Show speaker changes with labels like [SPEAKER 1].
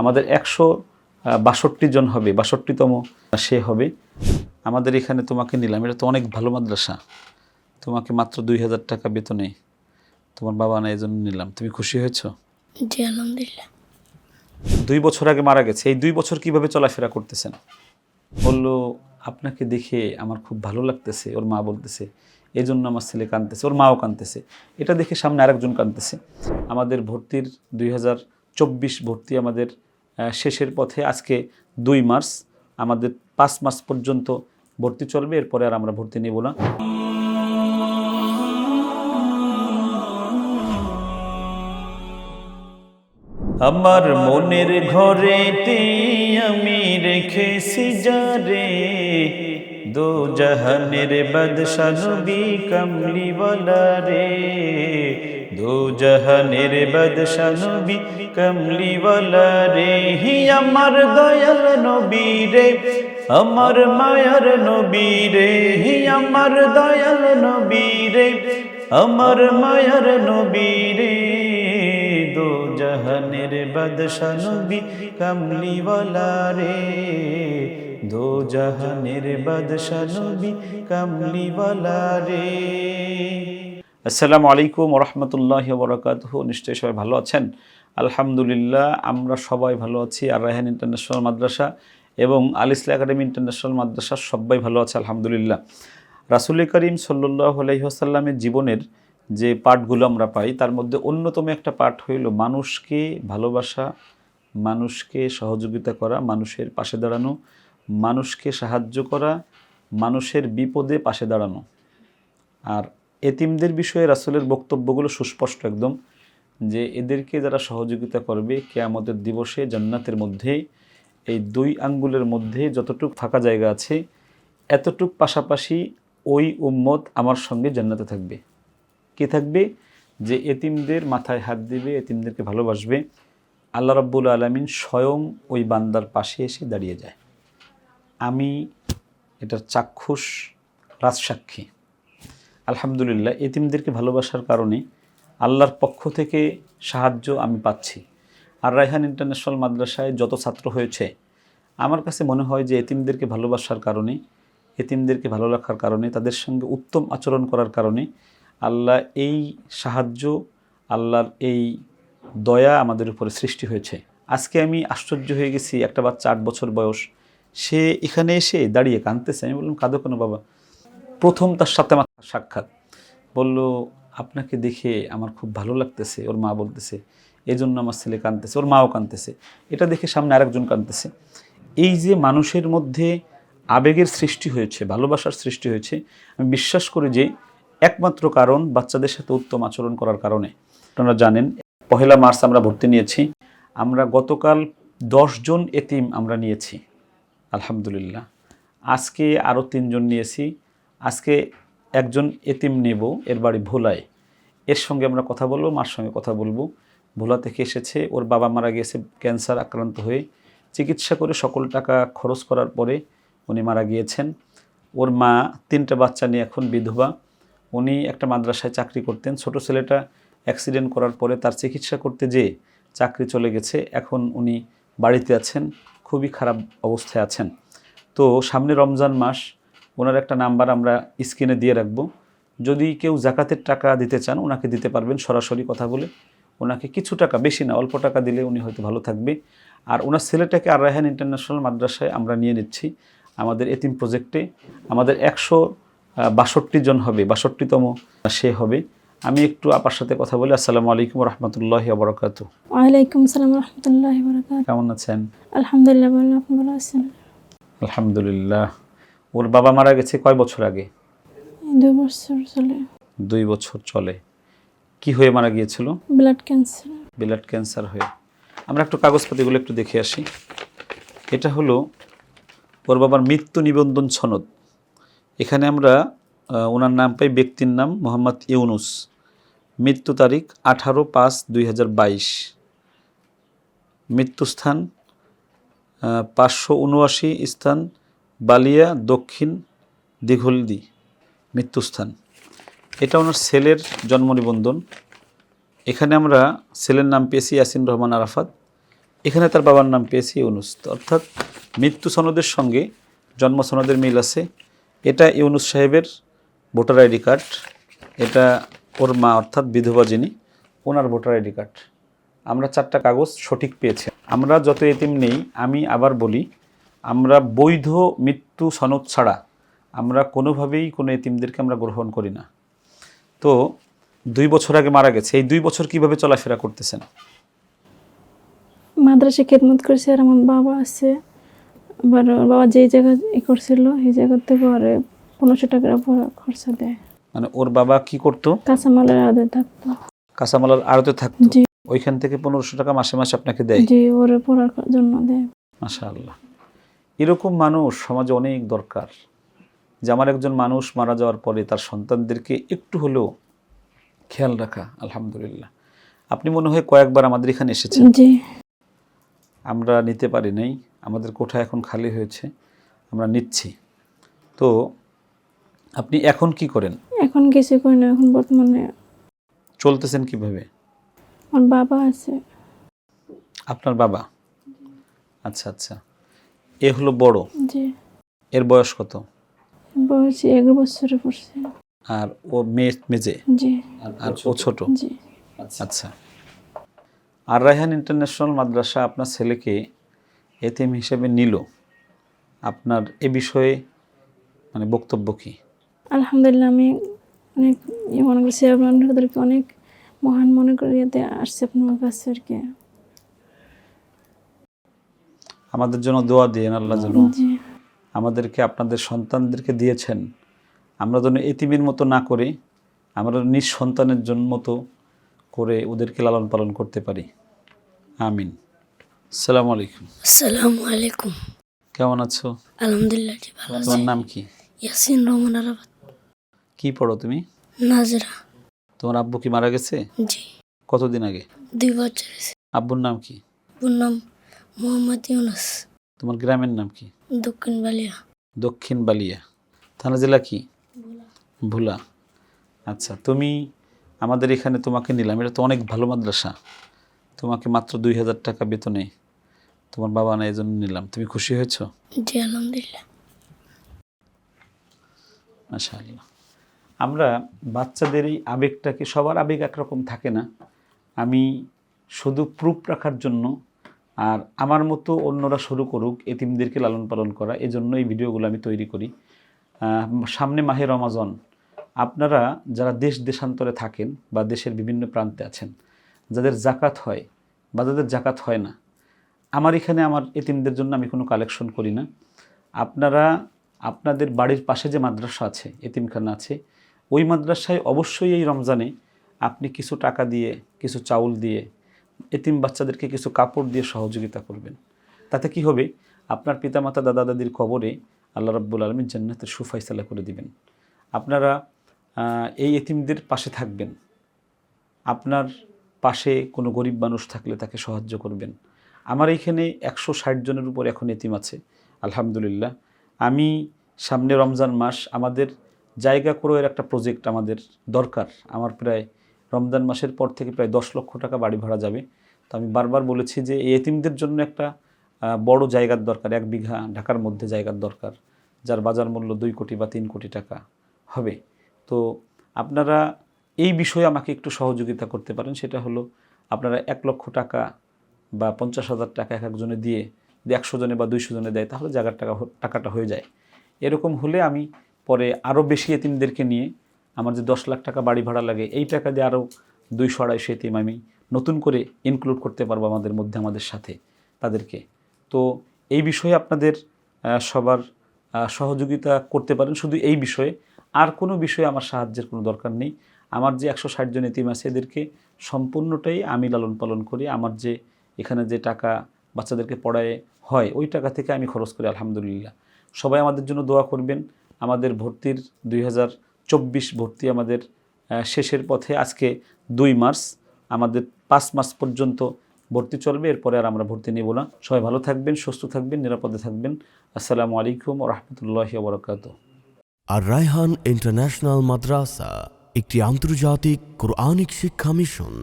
[SPEAKER 1] আমাদের একশো বাষট্টি জন হবে বাষট্টিতম সে হবে। আমাদের এখানে তোমাকে নিলাম এটা তো অনেক ভালো মাদ্রাসা। তোমাকে মাত্র দুই হাজার টাকা বেতনে তোমার বাবা না এই জন্য নিলাম। তুমি খুশি হয়েছো?
[SPEAKER 2] জি আলহামদুলিল্লাহ।
[SPEAKER 1] দুই বছর আগে মারা গেছে এই দুই বছর কীভাবে চলাফেরা করতেছেন? বলল আপনাকে দেখে আমার খুব ভালো লাগতেছে। ওর মা বলতেছে এই জন্য আমার ছেলে কাঁদতেছে। ওর মাও কাঁদতেছে। এটা দেখে সামনে আরেকজন কাঁদতেছে। আমাদের ভর্তির দুই হাজার চব্বিশ ভর্তি আমাদের শেষের পথে আজকে দুই মার্চ, আমাদের পাঁচ মাস পর্যন্ত ভর্তি চলবে, এরপরে আর আমরা ভর্তি নেব না। আমার মনের ঘরেতে আমি রেখেছি যারে দো জাহানের বাদশা নবী কমলিওয়ালা রে দো জাহানের বাদশা নবী রে, হি আমার দয়াল নবী রে, আমার মায়ার নবী রে, হি আমার দয়াল নবী রে, আমার মায়ার নবী রে। দো জাহানের বাদশা নবী রে, দো জাহানের বাদশা নবী রে। আসসালামু আলাইকুম রহমতুল্লাহ বরকাত নিশ্চয়ই সবাই ভালো আছেন? আলহামদুলিল্লাহ, আমরা সবাই ভালো আছি। আর রায়হান ইন্টারন্যাশনাল মাদ্রাসা এবং আল ইসলা একাডেমি ইন্টারন্যাশনাল মাদ্রাসা সবাই ভালো আছে, আলহামদুলিল্লাহ। রাসুল করিম সাল্লাহ আলহিহাসাল্লামের জীবনের যে পাঠগুলো আমরা পাই, তার মধ্যে অন্যতম একটা পাঠ হইল মানুষকে ভালোবাসা, মানুষকে সহযোগিতা করা, মানুষের পাশে দাঁড়ানো, মানুষকে সাহায্য করা, মানুষের বিপদে পাশে দাঁড়ানো। আর এতিমদের বিষয়ে রাসুলের বক্তব্যগুলো সুস্পষ্ট একদম, যে এদেরকে যারা সহযোগিতা করবে কেয়ামতের দিবসে জান্নাতের মধ্যে, এই দুই আঙ্গুলের মধ্যে যতটুক ফাঁকা জায়গা আছে, এতটুক পাশাপাশি ওই উম্মত আমার সঙ্গে জান্নাতে থাকবে। কে থাকবে? যে এতিমদের মাথায় হাত দিবে, এতিমদেরকে ভালোবাসবে, আল্লাহ রব্বুল আলমিন স্বয়ং ওই বান্দার পাশে এসে দাঁড়িয়ে যায়। আমি এটার চাক্ষুষ রাজসাক্ষী। আলহামদুলিল্লাহ, এতিমদেরকে ভালোবাসার কারণে আল্লাহর পক্ষ থেকে সাহায্য আমি পাচ্ছি। আর রায়হান ইন্টারন্যাশনাল মাদ্রাসায় যত ছাত্র হয়েছে, আমার কাছে মনে হয় যে এতিমদেরকে ভালোবাসার কারণে, এতিমদেরকে ভালো রাখার কারণে, তাদের সঙ্গে উত্তম আচরণ করার কারণে আল্লাহ এই সাহায্য, আল্লাহর এই দয়া আমাদের উপরে সৃষ্টি হয়েছে। আজকে আমি আশ্চর্য হয়ে গেছি, একটা বাচ্চা আট বছর বয়স, সে এখানে এসে দাঁড়িয়ে কাঁদতেছে। আমি বললাম, কাঁদো কেন বাবা? প্রথম তার সাথে আমার সাক্ষাৎ। বলল, আপনাকে দেখে আমার খুব ভালো লাগতেছে, ওর মা বলতেছে এই জন্য আমার ছেলে কাঁদতেছে, ওর মাও কাঁদতেছে। এটা দেখে সামনে আরেকজন কাঁদতেছে। এই যে মানুষের মধ্যে আবেগের সৃষ্টি হয়েছে, ভালোবাসার সৃষ্টি হয়েছে, আমি বিশ্বাস করি যে একমাত্র কারণ বাচ্চাদের সাথে উত্তম আচরণ করার কারণে। আপনারা জানেন, পহেলা মার্চ আমরা ভর্তি নিয়েছি, আমরা গতকাল জন এতিম আমরা নিয়েছি, আলহামদুলিল্লাহ। আজকে আরও তিনজন নিয়েছি আজকে একজন এতিম নেব, এর বাড়ি ভোলায়। এর সঙ্গে আমরা কথা বলব, মার সঙ্গে কথা বলব। ভোলা থেকে এসেছে, ওর বাবা মারা গিয়েছে, ক্যান্সার আক্রান্ত হয়ে। চিকিৎসা করে সকল টাকা খরচ করার পরে উনি মারা গিয়েছেন। ওর মা তিনটা বাচ্চা নিয়ে এখন বিধবা। উনি একটা মাদ্রাসায় চাকরি করতেন। ছোট ছেলেটা অ্যাক্সিডেন্ট করার পরে তার চিকিৎসা করতে যেয়ে চাকরি চলে গেছে। এখন উনি বাড়িতে আছেন, খুবই খারাপ অবস্থায় আছেন। তো সামনে রমজান মাস ওনার একটা নাম্বার আমরা স্ক্রিনে দিয়ে রাখব। যদি কেউ জাকাতের টাকা দিতে চান ওনাকে দিতে পারবেন সরাসরি কথা বলে। ওনাকে কিছু টাকা বেশি না অল্প টাকা দিলে উনি হয়তো ভালো থাকবে। আর ওনার ছেলেটাকে আর রায়হান ইন্টারন্যাশনাল মাদ্রাসায় আমরা নিয়ে নিচ্ছি। আমাদের এতিম প্রজেক্টে আমাদের একশো বাষট্টি জন হবে বাষট্টিতম সে হবে। আমি একটু আপার সাথে কথা বলি। আসসালামু আলাইকুম রহমতুল্লাহ বরকাত
[SPEAKER 2] ওয়ালাইকুম আসসালাম রহমতুল্লাহ বরকাত
[SPEAKER 1] কেমন আছেন?
[SPEAKER 2] আলহামদুলিল্লাহ ভালো আপনি ভালো আছেন।
[SPEAKER 1] আলহামদুলিল্লাহ। ওর বাবা মারা গেছে কয় বছর আগে?
[SPEAKER 2] দুই বছর চলে।
[SPEAKER 1] দুই বছর চলে। কি হয়ে মারা গিয়েছিল?
[SPEAKER 2] ব্লাড ক্যান্সার
[SPEAKER 1] ব্লাড ক্যান্সার হয়ে। আমরা একটু কাগজপাতিগুলো একটু দেখে আসি। এটা হলো ওর বাবার মৃত্যু নিবন্ধন সনদ। এখানে আমরা ওনার নাম পাই ব্যক্তির নাম মোহাম্মদ ইউনুস। মৃত্যু তারিখ আঠারো পাঁচ দুই হাজার বাইশ। মৃত্যুস্থান পাঁচশো উনআশি স্থান বালিয়া, দক্ষিণ, দিঘলদি, মৃত্যুস্থান। এটা ওনার ছেলের জন্ম নিবন্ধন। এখানে আমরা ছেলের নাম পেয়েছি ইয়াসিন রহমান আরাফাত। এখানে তার বাবার নাম পেয়েছি ইউনুস। অর্থাৎ মৃত্যু সনদের সঙ্গে জন্ম সনদের মিল আছে। এটা ইউনুস সাহেবের ভোটার আইডি কার্ড। এটা ওর মা, অর্থাৎ বিধবা যিনি, ওনার ভোটার আইডি কার্ড। আমরা চারটা কাগজ সঠিক পেয়েছি। আমরা যত এতিম নেই, আমি আবার বলি আমরা বৈধ মৃত্যু সনদ ছাড়া আমরা কোনোভাবেই কোনো এতিমদেরকে আমরা গ্রহণ করি না। তো দুই বছর আগে মারা গেছে এই দুই বছর কীভাবে চলাফেরা করতেছেন?
[SPEAKER 2] মাদ্রাসে খেদমত করেছে আর আমার বাবা আছে। আবার বাবা যেই জায়গায় ই করছিল সেই জায়গা থেকে ওরে পনেরোশো টাকার খরচা দেয়।
[SPEAKER 1] মানে ওর বাবা কি করতো?
[SPEAKER 2] কাঁচামালের আদে থাকতো।
[SPEAKER 1] কাঁচামালার আড়তে থাকতো? ওইখান থেকে পনেরোশো টাকা মাসে মাসে আপনাকে দেয়?
[SPEAKER 2] জি ওরে পড়ার জন্য দেয়।
[SPEAKER 1] মাশা আল্লাহ এরকম মানুষ সমাজে অনেক দরকার যে আমার একজন মানুষ মারা যাওয়ার পরে তার সন্তানদেরকে একটু হলেও খেয়াল রাখা আলহামদুলিল্লাহ। আপনি মনে হয় কয়েকবার আমাদের এখানে এসেছেন। আমরা নিতে পারি নাই আমাদের কোঠা এখন খালি হয়েছে আমরা নিচ্ছি। তো আপনি এখন কি করেন?
[SPEAKER 2] এখন কিছু করি না এখন বর্তমানে
[SPEAKER 1] চলতেছেন কীভাবে?
[SPEAKER 2] আমার বাবা আছে।
[SPEAKER 1] আপনার বাবা? আচ্ছা আচ্ছা। এ হলো বড়।
[SPEAKER 2] জি।
[SPEAKER 1] এর বয়স কত?
[SPEAKER 2] বয়স এগারো বছরে পড়ছে।
[SPEAKER 1] আর ও মেয়ে মেজে?
[SPEAKER 2] জি।
[SPEAKER 1] আর ও ছোট?
[SPEAKER 2] জি।
[SPEAKER 1] আচ্ছা। আর রায়হান ইন্টারন্যাশনাল মাদ্রাসা আপনার ছেলেকে এতিম হিসেবে নিল। আপনার এ বিষয়ে মানে বক্তব্য কি?
[SPEAKER 2] আলহামদুলিল্লাহ আমি অনেক ইয়ে মনে করছি আপনাদেরকে অনেক মহান মনে করে ইয়েতে আসছে আপনার কাছে আর কি।
[SPEAKER 1] আমাদের জন্য দোয়া দিয়েন আল্লাহ যেন আমাদেরকে আপনাদের সন্তানদেরকে দিয়েছেন। আমরা যেন এতিমের মতো না করে আমরা নিজ সন্তানের জন্য মতো করে ওদেরকে লালন পালন করতে পারি। আমিন। সালাম আলাইকুম।
[SPEAKER 3] আসসালামু আলাইকুম।
[SPEAKER 1] কেমন আছো?
[SPEAKER 3] আলহামদুলিল্লাহ জি ভালো আছি।
[SPEAKER 1] তোমার নাম কি?
[SPEAKER 3] ইয়াসিন রহমান
[SPEAKER 1] কি পড়ো তুমি?
[SPEAKER 3] নাজরা।
[SPEAKER 1] তোমার আব্বু কি মারা গেছে?
[SPEAKER 3] জি।
[SPEAKER 1] কতদিন আগে?
[SPEAKER 3] দুই বছর
[SPEAKER 1] আব্বুর নাম কি?
[SPEAKER 3] ওর নাম মোহাম্মদ ইউনুস।
[SPEAKER 1] তোমার গ্রামের নাম কি?
[SPEAKER 3] দক্ষিণ বালিয়া
[SPEAKER 1] দক্ষিণ বালিয়া থানা জেলা কি? ভোলা। আচ্ছা তুমি আমাদের এখানে তোমাকে নিলাম। এটা তো অনেক ভালো মাদ্রাসা। তোমাকে মাত্র দুই হাজার টাকা বেতনে তোমার বাবা না এই জন্য নিলাম। তুমি খুশি হয়েছো?
[SPEAKER 3] জি আলহামদুলিল্লাহ।
[SPEAKER 1] মাশাআল্লাহ। আমরা বাচ্চাদের এই আবেগটাকে সবার আবেগ একরকম থাকে না। আমি শুধু প্রুফ রাখার জন্য আর আমার মতো অন্যরা শুরু করুক, এতিমদেরকে লালন পালন করা, এজন্য এই ভিডিওগুলো আমি তৈরি করি। সামনে মাহে রমাজন, আপনারা যারা দেশ দেশান্তরে থাকেন বা দেশের বিভিন্ন প্রান্তে আছেন, যাদের জাকাত হয় বা যাদের জাকাত হয় না, আমার এখানে আমার এতিমদের জন্য আমি কোনো কালেকশন করি না। আপনারা, আপনাদের বাড়ির পাশে যে মাদ্রাসা আছে, এতিমখানা আছে, ওই মাদ্রাসায় অবশ্যই এই রমজানে আপনি কিছু টাকা দিয়ে, কিছু চাউল দিয়ে এতিম বাচ্চাদেরকে কিছু কাপড় দিয়ে সহযোগিতা করবেন। তাতে কি হবে? আপনার পিতামাতা দাদা দাদির কবরে আল্লাহ রাব্বুল আলমীর জান্নাতের সুফাইসালা করে দিবেন। আপনারা এই এতিমদের পাশে থাকবেন। আপনার পাশে কোনো গরিব মানুষ থাকলে তাকে সাহায্য করবেন। আমার এইখানে একশো ষাট জনের উপর এখন এতিম আছে, আলহামদুলিল্লাহ। আমি সামনে রমজান মাস, আমাদের জায়গা করের একটা প্রজেক্ট আমাদের দরকার। আমার প্রায় রমজান মাসের পর থেকে প্রায় দশ লক্ষ টাকা বাড়ি ভাড়া যাবে। তো আমি বারবার বলেছি যে এতিমদের জন্য একটা বড় জায়গার দরকার, এক বিঘা ঢাকার মধ্যে জায়গার দরকার, যার বাজার মূল্য দুই কোটি বা তিন কোটি টাকা হবে। তো আপনারা এই বিষয়ে আমাকে একটু সহযোগিতা করতে পারেন। সেটা হলো, আপনারা এক লক্ষ টাকা বা পঞ্চাশ হাজার টাকা এক একজনে দিয়ে একশো জনে বা দুইশো জনে দেয়, তাহলে জায়গার টাকা টাকাটা হয়ে যায়। এরকম হলে আমি পরে আরও বেশি এতিমদেরকে নিয়ে আমার যে দশ লাখ টাকা বাড়ি ভাড়া লাগে, এই টাকা দিয়ে আরও দুইশো আড়াইশো এতিম আমি নতুন করে ইনক্লুড করতে পারব আমাদের মধ্যে, আমাদের সাথে, তাদেরকে। তো এই বিষয়ে আপনাদের সবার সহযোগিতা করতে পারেন। শুধু এই বিষয়ে, আর কোনো বিষয়ে আমার সাহায্যের কোনো দরকার নেই। আমার যে একশো ষাট জন এতিম আছে, এদেরকে সম্পূর্ণটাই আমি লালন পালন করি। আমার যে এখানে যে টাকা বাচ্চাদেরকে পড়ায় হয়, ওই টাকা থেকে আমি খরচ করি, আলহামদুলিল্লাহ। সবাই আমাদের জন্য দোয়া করবেন। আমাদের ভর্তির দুই হাজার চব্বিশ ভর্তি আমাদের শেষের পথে আজকে দুই মার্চ। আমাদের পাঁচ মাস পর্যন্ত ভর্তি চলবে, এরপরে আর আমরা ভর্তি নেব না। সবাই ভালো থাকবেন, সুস্থ থাকবেন, নিরাপদে থাকবেন। আসসালামু আলাইকুম রহমতুল্লাহ বরকাত
[SPEAKER 4] আর রায়হান ইন্টারন্যাশনাল মাদ্রাসা, একটি আন্তর্জাতিক কোরআনিক শিক্ষা মিশন।